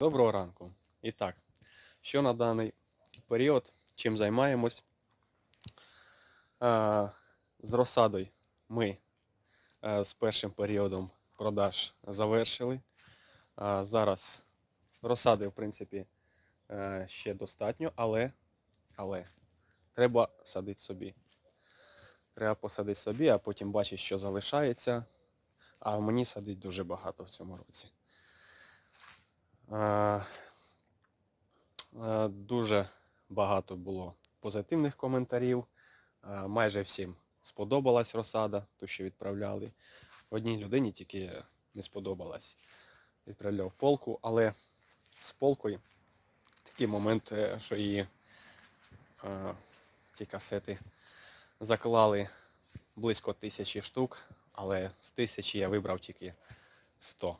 Доброго ранку. І так, що на даний період, чим займаємось? З розсадою ми е, з першим періодом продаж завершили. Зараз розсади, в принципі, е, ще достатньо, але, але треба садити собі. Треба посадити собі, а потім бачити, що залишається. А мені садить дуже багато в цьому році. Е, е, Дуже багато було позитивних коментарів. Е, Майже всім сподобалась розсада, ту, що відправляли. Одній людині тільки не сподобалась. Відправляв полку, але з полкою такий момент, що її ці касети заклали близько тисячі штук, але з тисячі я вибрав тільки 100.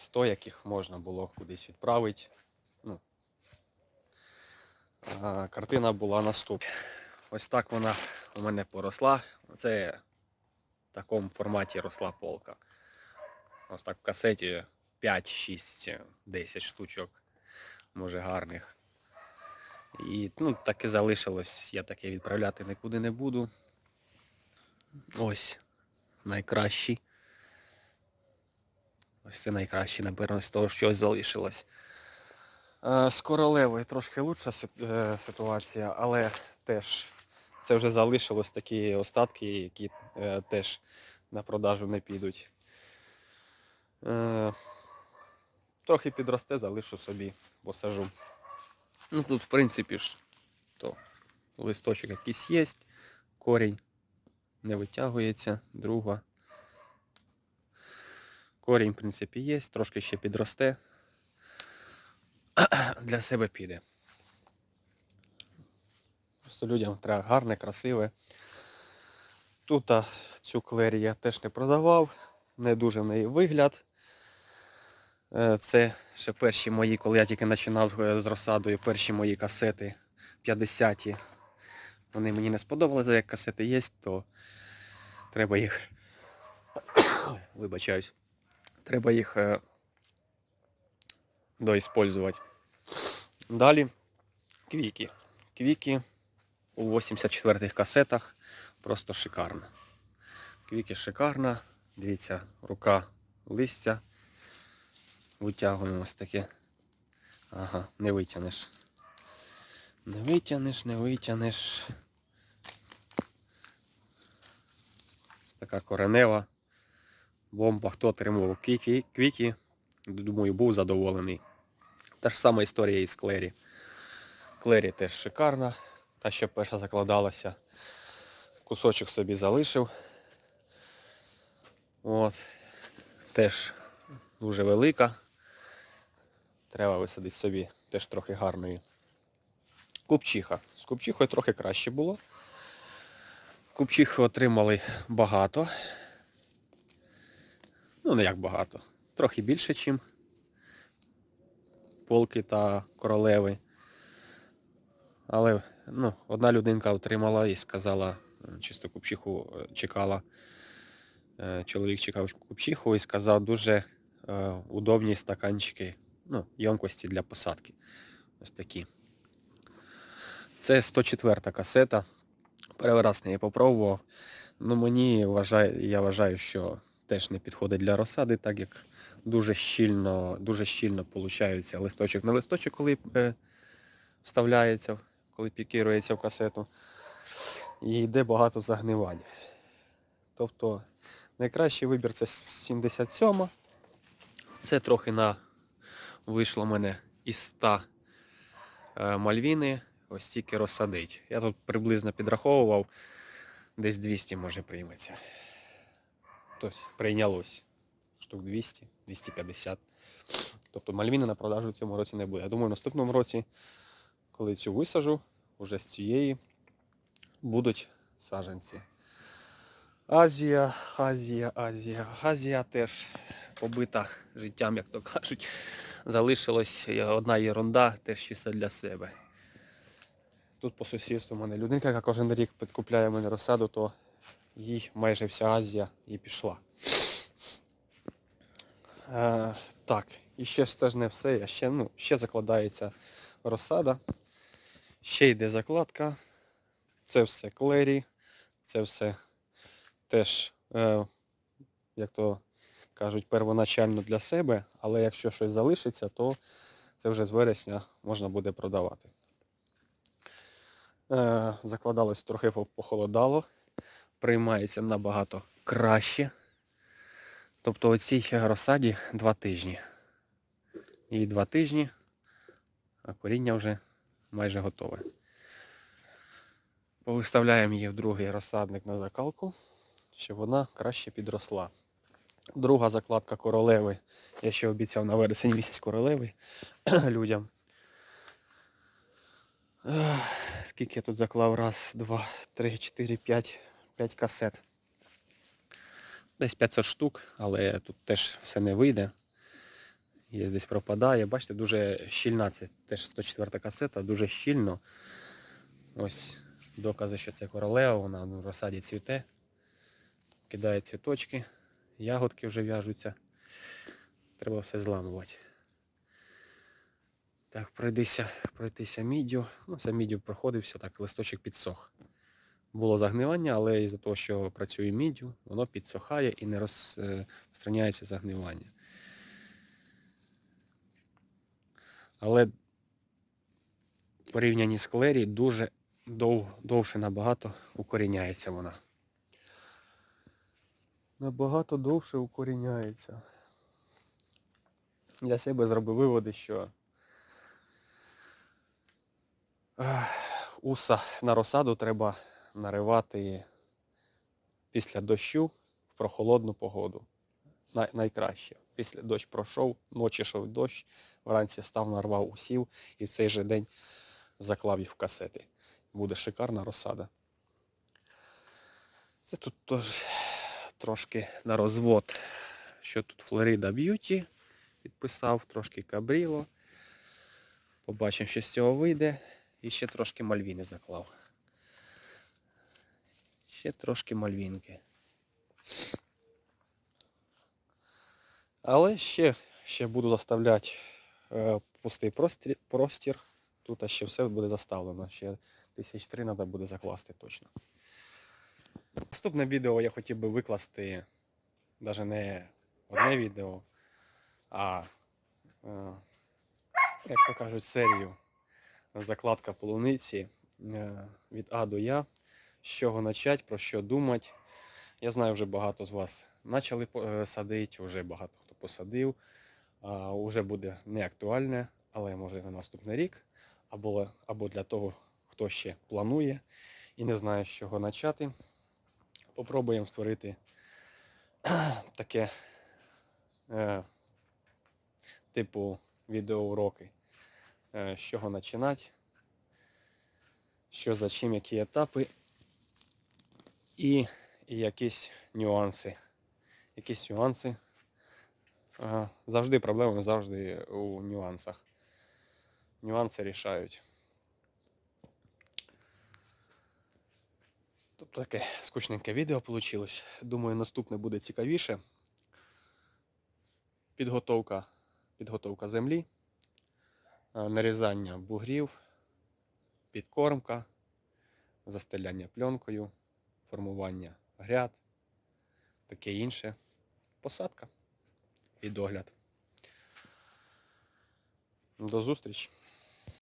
100, яких можна було кудись відправити. Ну, картина була наступна. Ось так вона у мене поросла. Це в такому форматі росла полка. Ось так в касеті 5, 6, 10 штучок, може гарних. І ну, таке залишилось, я таке відправляти нікуди не буду. Ось найкращий. Ось це найкраще, напевно, з того, що ось залишилось. Е, З королевою трошки лучша е, ситуація, але теж це вже залишилось такі остатки, які е, теж на продажу не підуть. Трохи підросте, залишу собі, посажу. Ну тут, в принципі ж, то листочок якийсь є, корінь не витягується, друга. Корінь, в принципі, є, трошки ще підросте. Для себе піде. Просто людям треба гарне, красиве. Тут цю клері я теж не продавав, не дуже в неї вигляд. Е, Це ще перші мої, коли я тільки починав е, з розсадою, перші мої касети 50-ті. Вони мені не сподобалися, як касети є, то треба їх. Вибачаюсь. Треба їх е, доіспользувати. Далі квіки. Квіки у 84-х касетах просто шикарно. Квіки шикарна. Дивіться, рука листя. Витягуємо ось таке. Ага, не витягнеш. Не витягнеш, не витягнеш. Така коренева бомба, хто отримував квіки, квіки, думаю, був задоволений. Та ж сама історія із Клері. Клері теж шикарна, та що перша закладалася. Кусочок собі залишив. От. Теж дуже велика. Треба висадити собі теж трохи гарної. Купчиха. З купчихою трохи краще було. Купчихи отримали багато. Ну, не як багато. Трохи більше, ніж полки та королеви. Але ну, одна людинка отримала і сказала, чисто купчиху е, чекала. Е, Чоловік чекав купчиху і сказав дуже е, удобні стаканчики, ну, ємкості для посадки. Ось такі. Це 104 касета. Перший раз не попробував. Ну мені вважаю, я вважаю, що теж не підходить для розсади, так як дуже щільно, дуже щільно получається листочок на листочок, коли е, вставляється, коли пікірується в касету. І йде багато загнивань. Тобто найкращий вибір це 77. Це трохи на вийшло мене із 100 е, мальвіни, ось тільки розсадить. Я тут приблизно підраховував, десь 200 може прийметься. Тобто прийнялось штук 200, 250. Тобто мальвіни на продажу в цьому році не буде. Я думаю, в наступному році, коли цю висажу, уже з цієї будуть саджанці. Азія, Азія, Азія. Азія теж побита життям, як то кажуть. Залишилась одна єрунда, теж чисто для себе. Тут по сусідству в мене людинка, яка кожен рік підкупляє мене розсаду, то їй майже вся Азія і пішла. Е, так, І ще ж це ж не все, а ще, ну, ще закладається розсада, ще йде закладка. Це все клері, це все теж, е, як то кажуть, первоначально для себе, але якщо щось залишиться, то це вже з вересня можна буде продавати. Е, закладалось трохи похолодало, приймається набагато краще. Тобто оцій розсаді два тижні. І два тижні, а коріння вже майже готове. Повиставляємо її в другий розсадник на закалку, щоб вона краще підросла. Друга закладка королеви. Я ще обіцяв на вересень місяць королеви людям. Скільки я тут заклав? Раз, два, три, чотири, п'ять, п'ять касет. Десь 500 штук, але тут теж все не вийде. Є десь пропадає. Бачите, дуже щільна це теж 104 касета, дуже щільно. Ось докази, що це королева, вона в розсаді цвіте, кидає цвіточки, ягодки вже в'яжуться. Треба все зламувати. Так, пройдися, пройтися міддю. Ну, це міддю проходився, так, листочок підсох. Було загнивання, але із-за того, що працює міддю, воно підсохає і не розпространяється загнивання. Але в порівнянні з клері дуже дов, довше набагато укоріняється вона. Набагато довше укоріняється. Для себе зробив виводи, що уса на розсаду треба наривати після дощу в прохолодну погоду. Най- найкраще. Після дощ пройшов, ночі йшов дощ, вранці став, нарвав усів і в цей же день заклав їх в касети. Буде шикарна розсада. Це тут теж трошки на розвод. Що тут Флорида Б'юті підписав, трошки Кабріло. Побачимо, що з цього вийде. І ще трошки мальвіни заклав. Ще трошки мальвінки. Але ще, ще буду заставляти е, пустий простір, простір. Тут ще все буде заставлено. Ще тисяч три треба буде закласти точно. Наступне відео я хотів би викласти навіть не одне відео, а, е, як то кажуть, серію закладка полуниці е, від А до Я. З чого почати, про що думати. Я знаю, вже багато з вас почали садити, вже багато хто посадив. А, Уже буде не актуальне, але може на наступний рік, або, або для того, хто ще планує і не знає, з чого почати. Попробуємо створити таке е, типу відеоуроки, е, з чого починати, що за чим, які етапи і, і якісь нюанси. Якісь нюанси. Завжди проблеми, завжди у нюансах. Нюанси рішають. Тобто таке скучненьке відео вийшло. Думаю, наступне буде цікавіше. Підготовка, підготовка землі, нарізання бугрів, підкормка, застеляння пленкою, формування гряд, таке інше. Посадка і догляд. До зустрічі!